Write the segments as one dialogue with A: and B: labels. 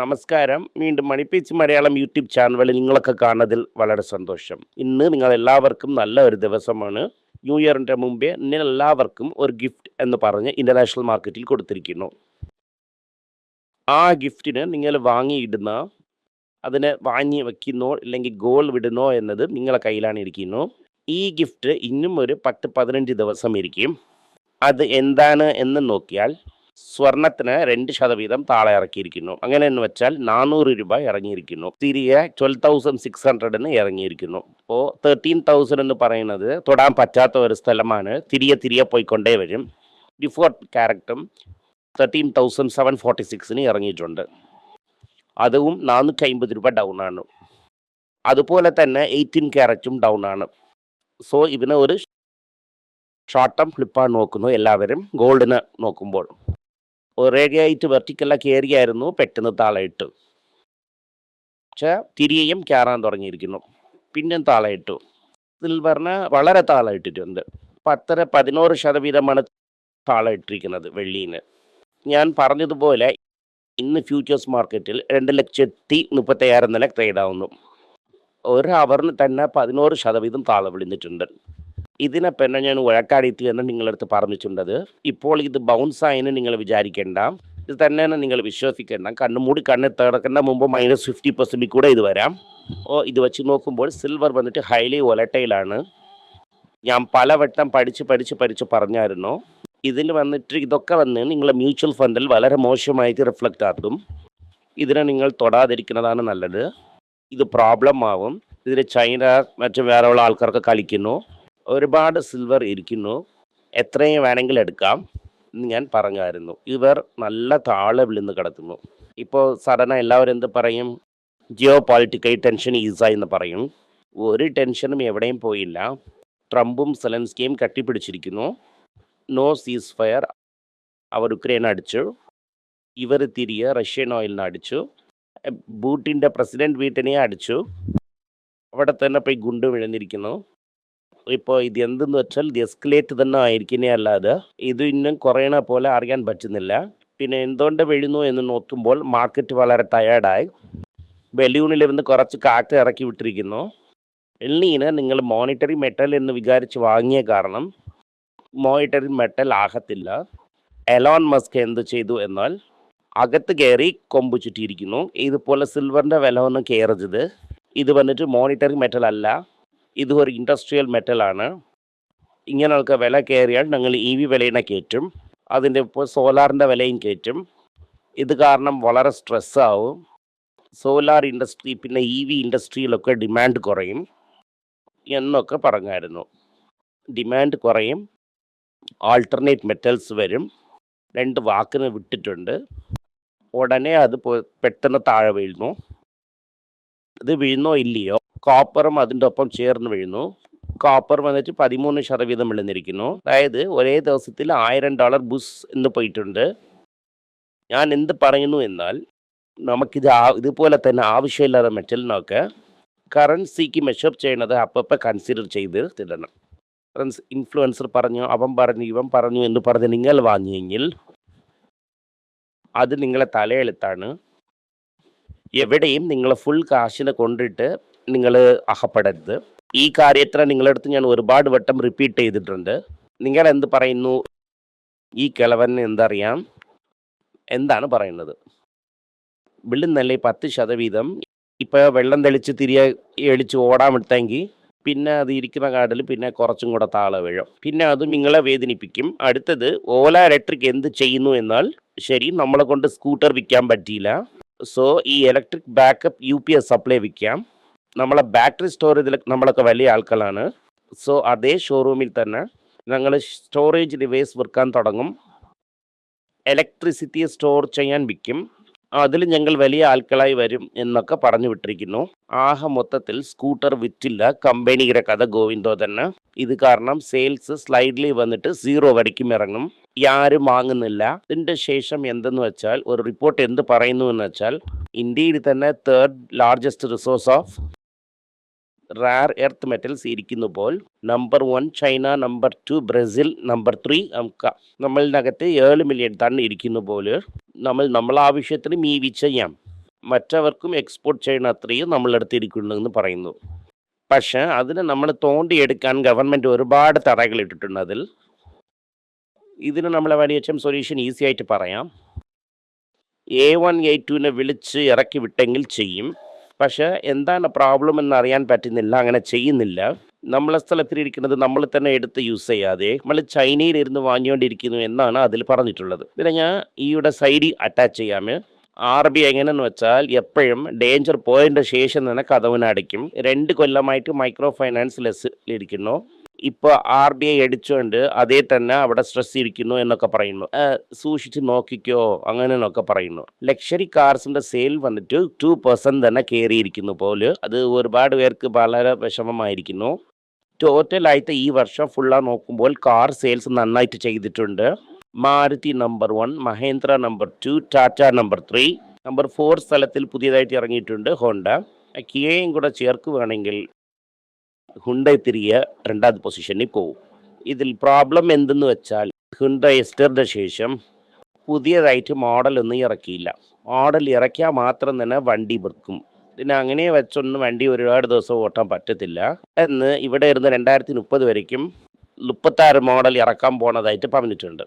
A: നമസ്കാരം. വീണ്ടും മണിപ്പീച്ച് മലയാളം യൂട്യൂബ് ചാനലിൽ നിങ്ങളൊക്കെ കാണുന്നതിൽ വളരെ സന്തോഷം. ഇന്ന് നിങ്ങൾ എല്ലാവർക്കും നല്ല ഒരു ദിവസമാണ്. ന്യൂ ഇയറിന്റെ മുമ്പേ എല്ലാവർക്കും ഒരു ഗിഫ്റ്റ് എന്ന് പറഞ്ഞ് ഇന്റർനാഷണൽ മാർക്കറ്റിൽ കൊടുത്തിരിക്കുന്നു. ആ ഗിഫ്റ്റിന് നിങ്ങൾ വാങ്ങിയിടുന്ന അതിനെ വാങ്ങി വയ്ക്കുന്നോ അല്ലെങ്കിൽ ഗോൾ വിടുന്നോ എന്നത് നിങ്ങളെ കയ്യിലാണ് ഇരിക്കുന്നു. ഈ ഗിഫ്റ്റ് ഇന്നും ഒരു പത്ത് പതിനഞ്ച് ദിവസം ഇരിക്കും. അത് എന്താണ് എന്ന് നോക്കിയാൽ സ്വർണത്തിന് രണ്ട് ശതവീതം താളെ ഇറക്കിയിരിക്കുന്നു. അങ്ങനെ എന്ന് വെച്ചാൽ നാനൂറ് രൂപ ഇറങ്ങിയിരിക്കുന്നു. തിരികെ ട്വൽവ് തൗസൻഡ് സിക്സ് ഹൺഡ്രഡിന് ഇറങ്ങിയിരിക്കുന്നു. അപ്പോൾ തേർട്ടീൻ തൗസൻഡ് എന്ന് പറയുന്നത് തൊടാൻ പറ്റാത്ത ഒരു സ്ഥലമാണ്. തിരികെ തിരികെ പോയിക്കൊണ്ടേ വരും. ഡിഫോർട്ട് ക്യാരക്ടറും തേർട്ടീൻ തൗസൻഡ് സെവൻ ഫോർട്ടി സിക്സിന് ഇറങ്ങിയിട്ടുണ്ട്. അതും നാനൂറ്റി അമ്പത് രൂപ ഡൗൺ ആണ്. അതുപോലെ തന്നെ എയ്റ്റീൻ ക്യാരറ്റും ഡൗൺ ആണ്. സോ ഇതിന് ഒരു ഷോർട്ട് ടേം ഫ്ലിപ്പാണ് നോക്കുന്നു എല്ലാവരും. ഗോൾഡിന് നോക്കുമ്പോൾ. ഒരേകയായിട്ട് വെർട്ടിക്കല ഏരിയായിരുന്നു പെട്ടെന്ന് താളയിട്ടു. പക്ഷേ തിരികെയും കയറാൻ തുടങ്ങിയിരിക്കുന്നു. പിന്നെ താളയിട്ടു. ഇതിൽ പറഞ്ഞാൽ വളരെ താളയിട്ടിട്ടുണ്ട്. പത്തര പതിനോറ് ശതവീതമാണ് താളയിട്ടിരിക്കുന്നത് വെള്ളിന് ഞാൻ പറഞ്ഞതുപോലെ ഇന്ന് ഫ്യൂച്ചേഴ്സ് മാർക്കറ്റിൽ രണ്ട് ലക്ഷത്തി മുപ്പത്തയ്യായിരം നില ട്രേഡ് ആവുന്നു. ഒരു അവറിന് തന്നെ പതിനോറ് ശതവീതം താള വിളിച്ചിട്ടുണ്ട് ഇതിനെ പിന്നെ ഞാൻ ഉഴക്കാടിത്തി എന്ന് നിങ്ങളടുത്ത് പറഞ്ഞിട്ടുണ്ടത് ഇപ്പോൾ ഇത് ബൗൺസ് ആയെന്ന് നിങ്ങൾ വിചാരിക്കേണ്ട. ഇത് തന്നെയാണ് നിങ്ങൾ വിശ്വസിക്കേണ്ട. കണ്ണുമൂടി കണ്ണ് തിറക്കുന്ന മുമ്പ് മൈനസ് ഫിഫ്റ്റി പെർസെന്റിൽ കൂടെ ഇത് വരാം. ഓ ഇത് വെച്ച് നോക്കുമ്പോൾ സിൽവർ വന്നിട്ട് ഹൈലി ഒലട്ടയിലാണ് ഞാൻ പലവട്ടം പഠിച്ച് പഠിച്ച് പഠിച്ച് പറഞ്ഞായിരുന്നു. ഇതിൽ വന്നിട്ട് ഇതൊക്കെ വന്ന് നിങ്ങളെ മ്യൂച്വൽ ഫണ്ടിൽ വളരെ മോശമായിട്ട് റിഫ്ലക്റ്റ് ആക്കും. ഇതിനെ നിങ്ങൾ തൊടാതിരിക്കുന്നതാണ് നല്ലത്. ഇത് പ്രോബ്ലം ആവും. ഇതിൽ ചൈന മറ്റു വേറെ ഉള്ള ആൾക്കാർക്ക് കളിക്കുന്നു. ഒരുപാട് സിൽവർ ഇരിക്കുന്നു. എത്രയും വേണമെങ്കിൽ എടുക്കാം എന്ന് ഞാൻ പറഞ്ഞായിരുന്നു. ഇവർ നല്ല താഴെ വിളിന്ന് കിടക്കുന്നു ഇപ്പോൾ സാധാരണ എല്ലാവരും എന്ത് പറയും? ജിയോ പോളിറ്റിക്കൽ ടെൻഷൻ ഈസായി എന്ന് പറയും. ഒരു ടെൻഷനും എവിടെയും പോയില്ല. ട്രംപും സെലൻസ്കിയും കട്ടിപ്പിടിച്ചിരിക്കുന്നു. നോ സീസ് ഫയർ അവർ ഉക്രൈൻ അടിച്ചു. ഇവർ തിരികെ റഷ്യൻ ഓയിലിന് അടിച്ചു. ബൂട്ടിന്റെ പ്രസിഡന്റ് വീട്ടിനെ അടിച്ചു. അവിടെ തന്നെ പോയി ഗുണ്ടു വിഴുന്നിരിക്കുന്നു. ഇപ്പോൾ ഇത് എന്തെന്ന് വെച്ചാൽ ഇത് എസ്കലേറ്റ് തന്നെ ആയിരിക്കുന്നേ അല്ലാതെ ഇത് ഇന്നും കുറയണ പോലെ അറിയാൻ പറ്റുന്നില്ല. പിന്നെ എന്തുകൊണ്ട് വീഴുന്നു എന്ന് നോക്കുമ്പോൾ മാർക്കറ്റ് വളരെ ടയേർഡായി ബലൂണിലിരുന്ന് കുറച്ച് കാറ്റ് ഇറക്കി വിട്ടിരിക്കുന്നു. എണ്ണീന് നിങ്ങൾ മോണിറ്ററി മെറ്റൽ എന്ന് വിചാരിച്ച് വാങ്ങിയ കാരണം മോണിറ്ററി മെറ്റൽ ആകത്തില്ല. എലോൺ മസ്ക് എന്ത് ചെയ്തു എന്നാൽ അകത്ത് കയറി കൊമ്പ് ചുറ്റിയിരിക്കുന്നു. ഇതുപോലെ സിൽവറിന്റെ വില ഒന്നും കയറരുത്. ഇത് വന്നിട്ട് മോണിറ്ററി മെറ്റൽ അല്ല. ഇത് ഒരു ഇൻഡസ്ട്രിയൽ മെറ്റലാണ് ഇങ്ങനെയൊക്കെ വില കയറിയാൽ ഞങ്ങൾ ഇ വി വിലയിനെ കയറ്റും. അതിന്റെ ഇപ്പോൾ സോലാറിന്റെ വിലയും കയറ്റും. ഇത് കാരണം വളരെ സ്ട്രെസ് ആവും. സോലാർ ഇൻഡസ്ട്രി പിന്നെ ഇ വി ഇൻഡസ്ട്രിയിലൊക്കെ ഡിമാൻഡ് കുറയും. എന്നൊക്കെ പറഞ്ഞായിരുന്നു. ഡിമാൻഡ് കുറയും. ആൾട്ടർനേറ്റ് മെറ്റൽസ് വരും. രണ്ട് വാക്കിന് വിട്ടിട്ടുണ്ട്. ഉടനെ അത് പെട്ടെന്ന് താഴെ വീഴുന്നു. ഇത് വീഴുന്നോ ഇല്ലയോ? കോപ്പറും അതിന്റെ ഒപ്പം ചേർന്ന് വീഴുന്നു. കോപ്പർ വന്നിട്ട് പതിമൂന്ന് ശതവീതം വിളുന്നിരിക്കുന്നു അതായത് ഒരേ ദിവസത്തിൽ ആയിരം ഡോളർ ബുസ് എന്ന് പോയിട്ടുണ്ട്. ഞാൻ എന്ത് പറയുന്നു എന്നാൽ നമുക്കിത് ഇതുപോലെ തന്നെ ആവശ്യമില്ലാത്ത മെറ്റലിനൊക്കെ കറൻസിക്ക് മെഷർ ചെയ്യണത് അപ്പപ്പോൾ കൺസിഡർ ചെയ്ത് തിടണം. ഇൻഫ്ലുവൻസർ പറഞ്ഞു അവൻ പറഞ്ഞു ഇവൻ പറഞ്ഞു എന്ന് പറഞ്ഞ് നിങ്ങൾ വാങ്ങിയെങ്കിൽ അത് നിങ്ങളെ തലയെഴുത്താണ്. എവിടെയും നിങ്ങൾ ഫുൾ കാശിനെ കൊണ്ടിട്ട് നിങ്ങൾ അഹപ്പെടരുത്. ഈ കാര്യത്തിന് നിങ്ങളടുത്ത് ഞാൻ ഒരുപാട് വട്ടം റിപ്പീറ്റ് ചെയ്തിട്ടുണ്ട്. നിങ്ങൾ എന്ത് പറയുന്നു? ഈ കിളവന് എന്തറിയാം? എന്താണ് പറയുന്നത്? വിളുന്നല്ലേ പത്ത് ശതവീതം? ഇപ്പോൾ വെള്ളം തെളിച്ച് തിരികെ എളിച്ച് ഓടാൻ വിട്ടെങ്കിൽ പിന്നെ അത് ഇരിക്കുന്ന കാടിൽ പിന്നെ കുറച്ചും കൂടെ താളെ വീഴും. പിന്നെ അത് നിങ്ങളെ വേദനിപ്പിക്കും. അടുത്തത് ഓല ഇലക്ട്രിക് എന്ത് ചെയ്യുന്നു എന്നാൽ ശരി നമ്മളെ കൊണ്ട് സ്കൂട്ടർ വിൽക്കാൻ പറ്റിയില്ല. സോ ഈ electric backup U P S supply വിൽക്കാം നമ്മളെ ബാറ്ററി സ്റ്റോറേജിൽ നമ്മളൊക്കെ വലിയ ആൾക്കാരാണ്. സോ അതേ ഷോറൂമിൽ തന്നെ ഞങ്ങൾ സ്റ്റോറേജ് ഡിവൈസ് വിൽക്കാൻ തുടങ്ങും. ഇലക്ട്രിസിറ്റി സ്റ്റോർ ചെയ്യാൻ വിൽക്കും. അതിൽ ഞങ്ങൾ വലിയ ആൾക്കളായി വരും എന്നൊക്കെ പറഞ്ഞു വിട്ടിരിക്കുന്നു. ആഹ മൊത്തത്തിൽ സ്കൂട്ടർ വിറ്റില്ല. കമ്പനിയുടെ കഥ ഗോവിന്ദോ തന്നെ. ഇത് കാരണം സെയിൽസ് സ്ലൈഡ്ലി വന്നിട്ട് സീറോ വടിക്കും ഇറങ്ങും. ആരും വാങ്ങുന്നില്ല. ഇതിന്റെ ശേഷം എന്തെന്ന് വെച്ചാൽ ഒരു റിപ്പോർട്ട് എന്ത് പറയുന്നു എന്ന് വെച്ചാൽ ഇന്ത്യയിൽ തന്നെ third largest resource of rare earth metals പോൽ. Number one China number two Brazil number three നമുക്ക് നമ്മളിനകത്ത് ഏഴ് മില്യൺ ടൺ ഇരിക്കുന്നു പോലെ. നമ്മൾ നമ്മളെ ആവശ്യത്തിന് മീവി ചെയ്യാം. മറ്റവർക്കും എക്സ്പോർട്ട് ചെയ്യുന്ന അത്രയും നമ്മളെടുത്ത് ഇരിക്കുന്നുണ്ടെന്ന് പറയുന്നു. പക്ഷെ അതിന് നമ്മൾ തോണ്ടിയെടുക്കാൻ ഗവൺമെന്റ് ഒരുപാട് തടകൾ ഇട്ടിട്ടുണ്ട് അതിൽ. ഇതിന് നമ്മൾ വലിയച്ചം സൊല്യൂഷൻ ഈസി ആയിട്ട് പറയാം. എ വൺ എ ടുവിനെ വിളിച്ച് ഇറക്കി വിട്ടെങ്കിൽ ചെയ്യും. പക്ഷേ എന്താണ് പ്രോബ്ലം എന്ന് അറിയാൻ പറ്റുന്നില്ല അങ്ങനെ ചെയ്യുന്നില്ല. നമ്മളെ സ്ഥലത്തിരിക്കുന്നത് നമ്മൾ തന്നെ എടുത്ത് യൂസ് ചെയ്യാതെ നമ്മൾ ചൈനയിൽ ഇരുന്ന് വാങ്ങിക്കൊണ്ടിരിക്കുന്നു എന്നാണ് അതിൽ പറഞ്ഞിട്ടുള്ളത്. പിന്നെ ഞാൻ ഈയുടെ സൈഡിൽ അറ്റാച്ച് ചെയ്യാമേ ആർ ബി എങ്ങനെയെന്ന് വെച്ചാൽ എപ്പോഴും ഡേഞ്ചർ പോയിന്റ് ശേഷം തന്നെ കഥവിനടയ്ക്കും രണ്ട് കൊല്ലമായിട്ട് മൈക്രോ ഫൈനാൻസ് ലെസ്സിലിരിക്കുന്നു ഇപ്പോൾ ആർ ബി ഐ അടിച്ചുകൊണ്ട് അതേ തന്നെ അവിടെ സ്ട്രെസ് ഇരിക്കുന്നു എന്നൊക്കെ പറയുന്നു. സൂക്ഷിച്ച് നോക്കിക്കോ അങ്ങനെ എന്നൊക്കെ പറയുന്നു ലക്ഷറി കാർസിന്റെ സെയിൽ വന്നിട്ട് ടു പെർസെന്റ് തന്നെ കയറിയിരിക്കുന്നു പോലും. അത് ഒരുപാട് പേർക്ക് വളരെ വിഷമമായിരിക്കുന്നു. ടോട്ടലായിട്ട് ഈ വർഷം ഫുള്ളാ നോക്കുമ്പോൾ കാർ സെയിൽസ് നന്നായിട്ട് ചെയ്തിട്ടുണ്ട്. Maruti number one Mahindra number two Tata number three. Number four സ്ഥലത്തിൽ പുതിയതായിട്ട് ഇറങ്ങിയിട്ടുണ്ട് ഹോണ്ട. കിയയും കൂടെ ചേർക്കുകയാണെങ്കിൽ ഹുണ്ട തിരികെ രണ്ടാമത് പൊസിഷനിൽ പോകും ഇതിൽ പ്രോബ്ലം എന്തെന്ന് വെച്ചാൽ ഹുണ്ട എസ്റ്ററിന്റെ ശേഷം പുതിയതായിട്ട് മോഡലൊന്നും ഇറക്കിയില്ല. മോഡൽ ഇറക്കിയാൽ മാത്രം തന്നെ വണ്ടി വെക്കും. പിന്നെ അങ്ങനെ വെച്ചൊന്നും വണ്ടി ഒരുപാട് ദിവസം ഓട്ടാൻ പറ്റത്തില്ല. എന്ന് ഇവിടെ ഇരുന്ന് രണ്ടായിരത്തി മുപ്പത് വരയ്ക്കും മുപ്പത്താറ് മോഡൽ ഇറക്കാൻ പോണതായിട്ട് പറഞ്ഞിട്ടുണ്ട്.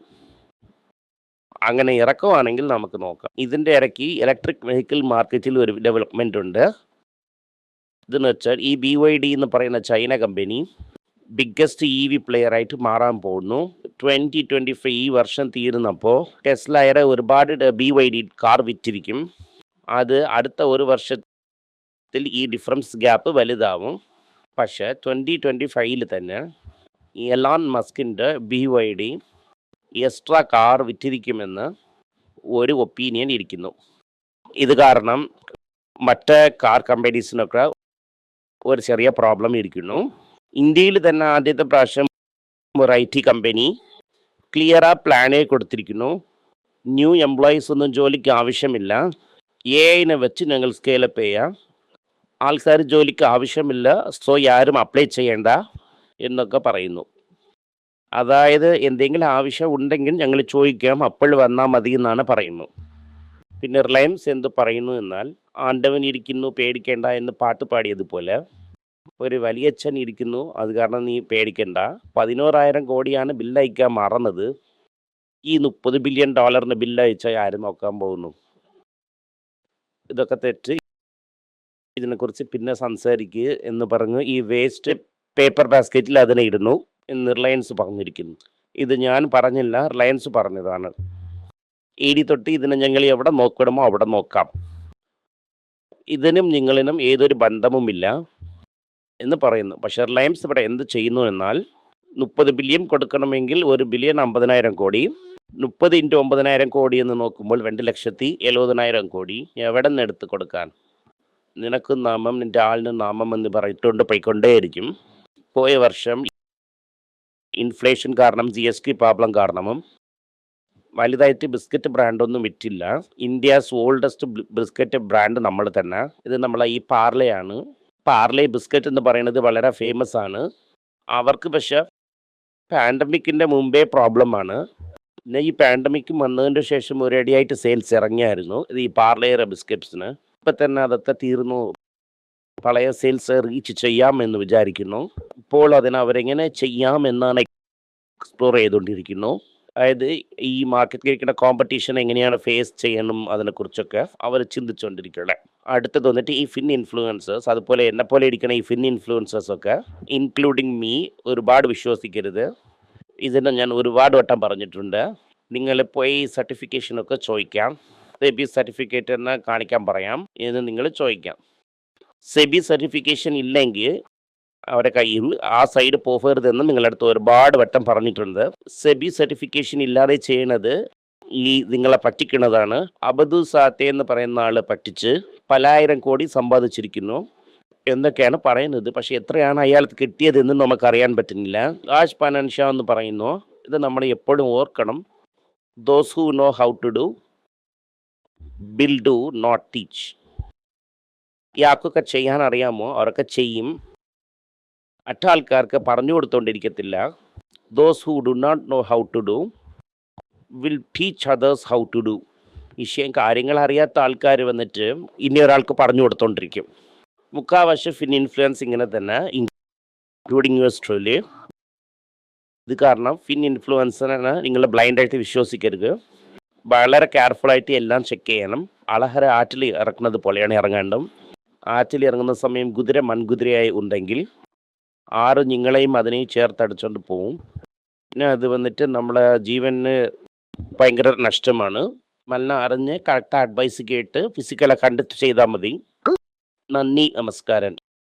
A: അങ്ങനെ ഇറക്കുവാണെങ്കിൽ നമുക്ക് നോക്കാം. ഇതിന്റെ ഇടയ്ക്ക് ഇലക്ട്രിക് വെഹിക്കിൾ മാർക്കറ്റിൽ ഒരു ഡെവലപ്മെന്റ് ഉണ്ട്. ഇതെന്ന് വെച്ചാൽ ഈ ബി വൈ ഡി എന്ന് പറയുന്ന China company biggest E V player ആയിട്ട് മാറാൻ പോകുന്നു. ട്വന്റി ട്വന്റി ഫൈവ് ഈ വർഷം തീരുന്നപ്പോൾ ടെസ്ലയുടെ ഒരുപാട് ബി വൈ ഡി കാർ വിറ്റിരിക്കും. അത് അടുത്ത ഒരു വർഷത്തിൽ ഈ ഡിഫറൻസ് ഗ്യാപ്പ് വലുതാവും. പക്ഷേ ട്വന്റി ട്വന്റി ഫൈവിൽ തന്നെ എലാൻ മസ്കിന്റെ B Y D extra car വിറ്റിരിക്കുമെന്ന് ഒരു ഒപ്പീനിയൻ ഇരിക്കുന്നു. ഇത് കാരണം മറ്റ് കാർ കമ്പനീസിനൊക്കെ ഒരു ചെറിയ പ്രോബ്ലം ഇരിക്കുന്നു. ഇന്ത്യയിൽ തന്നെ ആദ്യത്തെ പ്രാവശ്യം ഒരു ഐ ടി കമ്പനി ക്ലിയർ ആ പ്ലാനേ കൊടുത്തിരിക്കുന്നു. ന്യൂ എംപ്ലോയീസ് ഒന്നും ജോലിക്ക് ആവശ്യമില്ല. എ ഐനെ വെച്ച് ഞങ്ങൾ സ്കെയിലപ്പ് ചെയ്യാം. ആൾക്കാർ ജോലിക്ക് ആവശ്യമില്ല സോ ആരും അപ്ലൈ ചെയ്യേണ്ട എന്നൊക്കെ പറയുന്നു. അതായത് എന്തെങ്കിലും ആവശ്യം ഉണ്ടെങ്കിൽ ഞങ്ങൾ ചോദിക്കാം അപ്പോൾ വന്നാൽ മതി എന്നാണ് പറയുന്നു. പിന്നെ റിലയൻസ് എന്ത് പറയുന്നു എന്നാൽ ആണ്ടവൻ ഇരിക്കുന്നു പേടിക്കേണ്ട എന്ന് പാട്ട് പാടിയതുപോലെ ഒരു വലിയച്ഛൻ ഇരിക്കുന്നു അത് കാരണം നീ പേടിക്കണ്ട. പതിനോറായിരം കോടിയാണ് ബില്ലയക്കാൻ മറന്നത്. ഈ മുപ്പത് ബില്യൺ ഡോളറിന് ബില്ലയച്ച ആരും നോക്കാൻ പോകുന്നു. ഇതൊക്കെ തെറ്റ്. ഇതിനെക്കുറിച്ച് പിന്നെ സംസാരിക്കുക എന്ന് പറഞ്ഞ് ഈ വേസ്റ്റ് പേപ്പർ ബാസ്ക്കറ്റിൽ അതിനെ ഇടുന്നു എന്ന് റിലയൻസ് പറഞ്ഞിരിക്കുന്നു. ഇത് ഞാൻ പറഞ്ഞില്ല റിലയൻസ് പറഞ്ഞതാണ്. ഇടി തൊട്ട് ഇതിനെ ഞങ്ങൾ എവിടെ നോക്കണമോ അവിടെ നോക്കാം. ഇതിനും നിങ്ങളിനും ഏതൊരു ബന്ധവുമില്ല എന്ന് പറയുന്നു. പക്ഷേ റിലയൻസ് ഇവിടെ എന്ത് ചെയ്യുന്നു എന്നാൽ മുപ്പത് ബില്യൺ കൊടുക്കണമെങ്കിൽ ഒരു ബില്യൺ അമ്പതിനായിരം കോടി മുപ്പത് ഇന്റു ഒമ്പതിനായിരം കോടി എന്ന് നോക്കുമ്പോൾ രണ്ട് ലക്ഷത്തി എഴുപതിനായിരം കോടി എവിടെ നിന്ന് എടുത്ത് കൊടുക്കാൻ? നിനക്ക് നാമം നിന്റെ ആളിന് നാമം എന്ന് പറഞ്ഞിട്ടുണ്ട് പോയിക്കൊണ്ടേയിരിക്കും. പോയ വർഷം ഇൻഫ്ലേഷൻ കാരണം ജി എസ് ടി പ്രോബ്ലം കാരണവും വലുതായിട്ട് ബിസ്ക്കറ്റ് ബ്രാൻഡൊന്നും വിറ്റില്ല. ഇന്ത്യസ് ഓൾഡസ്റ്റ് ബിസ്ക്കറ്റ് ബ്രാൻഡ് നമ്മൾ തന്നെ. ഇത് നമ്മളെ ഈ പാർലയാണ്. പാർലെ ബിസ്ക്കറ്റ് എന്ന് പറയുന്നത് വളരെ ഫേമസ് ആണ്. അവർക്ക് പക്ഷെ പാൻഡമിക്കിന്റെ മുമ്പേ പ്രോബ്ലമാണ് പിന്നെ ഈ പാൻഡമിക് വന്നതിന്റെ ശേഷം ഒരടിയായിട്ട് സെയിൽസ് ഇറങ്ങിയായിരുന്നു. ഇത് ഈ പാർലേറെ ബിസ്ക്കറ്റ്സിന് ഇപ്പം തന്നെ അതൊക്കെ തീർന്നു. പഴയ സെയിൽസ് റീച്ച് ചെയ്യാമെന്ന് വിചാരിക്കുന്നു. ഇപ്പോൾ അതിന് ചെയ്യാം എന്നാണ് എക്സ്പ്ലോർ ചെയ്തുകൊണ്ടിരിക്കുന്നു. അതായത് ഈ മാർക്കറ്റിൽ ഇരിക്കുന്ന കോമ്പറ്റീഷൻ എങ്ങനെയാണ് ഫേസ് ചെയ്യണം അതിനെക്കുറിച്ചൊക്കെ അവർ ചിന്തിച്ചുകൊണ്ടിരിക്കുകയാണ്. അടുത്തത് വന്നിട്ട് ഈ ഫിൻ ഇൻഫ്ലുവൻസേഴ്സ് അതുപോലെ എന്നെ പോലെ ഇരിക്കുന്ന ഈ ഫിൻ ഇൻഫ്ലുവൻസേഴ്സ് ഒക്കെ ഇൻക്ലൂഡിങ് മീ ഒരുപാട് വിശ്വസിക്കരുത്. ഇതിനെ ഞാൻ ഒരുപാട് വട്ടം പറഞ്ഞിട്ടുണ്ട്. നിങ്ങൾ പോയി സർട്ടിഫിക്കേഷനൊക്കെ ചോദിക്കാം. സെബി സർട്ടിഫിക്കറ്റ് എന്ന് കാണിക്കാൻ പറയാം. എന്ന് നിങ്ങൾ ചോദിക്കാം. സെബി സർട്ടിഫിക്കേഷൻ ഇല്ലെങ്കിൽ അവരുടെ കയ്യിൽ ആ സൈഡ് പോകരുതെന്ന് നിങ്ങളടുത്ത് ഒരുപാട് വട്ടം പറഞ്ഞിട്ടുണ്ട്. സെബി സർട്ടിഫിക്കേഷൻ ഇല്ലാതെ ചെയ്യണത് ഈ നിങ്ങളെ പറ്റിക്കുന്നതാണ്. അബദു സാത്തെ എന്ന് പറയുന്ന ആൾ പറ്റിച്ച് പലായിരം കോടി സമ്പാദിച്ചിരിക്കുന്നു. എന്നൊക്കെയാണ് പറയുന്നത്. പക്ഷെ എത്രയാണ് അയാൾക്ക് കിട്ടിയതെന്ന് നമുക്ക് അറിയാൻ പറ്റുന്നില്ല ആഷ് പനൻഷ എന്ന് പറയുന്നു. ഇത് നമ്മൾ എപ്പോഴും ഓർക്കണം. Those who know how to do will do not teach ഇയാൾക്കൊക്കെ ചെയ്യാൻ അറിയാമോ? അവരൊക്കെ ചെയ്യും. മറ്റ ആൾക്കാർക്ക് പറഞ്ഞു കൊടുത്തോണ്ടിരിക്കത്തില്ല. Those who do not know how to do will teach others how to do വിഷയം കാര്യങ്ങൾ അറിയാത്ത ആൾക്കാർ വന്നിട്ട് ഇനി ഒരാൾക്ക് പറഞ്ഞു കൊടുത്തോണ്ടിരിക്കും. മുക്കാവശം ഫിൻ ഇൻഫ്ലുവൻസ് ഇങ്ങനെ തന്നെ ഇൻക്ലൂഡിങ് ഓസ്ട്രേലിയ ഇത് കാരണം ഫിൻ ഇൻഫ്ലുവൻസറിനെ നിങ്ങൾ ബ്ലൈൻഡായിട്ട് വിശ്വസിക്കരുത്. വളരെ കെയർഫുള്ളായിട്ട് എല്ലാം ചെക്ക് ചെയ്യണം. അളഹര ആറ്റിൽ ഇറക്കുന്നത് പോലെയാണ് ഇറങ്ങേണ്ടത്. ആറ്റിൽ ഇറങ്ങുന്ന സമയം കുതിര മൺകുതിരയായി ഉണ്ടെങ്കിൽ ആറ് നിങ്ങളെയും അതിനെയും ചേർത്തടിച്ചുകൊണ്ട് പോവും. പിന്നെ അത് വന്നിട്ട് നമ്മളെ ജീവന് ഭയങ്കര നഷ്ടമാണ്. നല്ല അറിഞ്ഞ് കറക്റ്റ് അഡ്വൈസ് കേട്ട് ഫിസിക്കലെ കണ്ടിട്ട് ചെയ്താൽ മതി. നന്ദി നമസ്കാരം.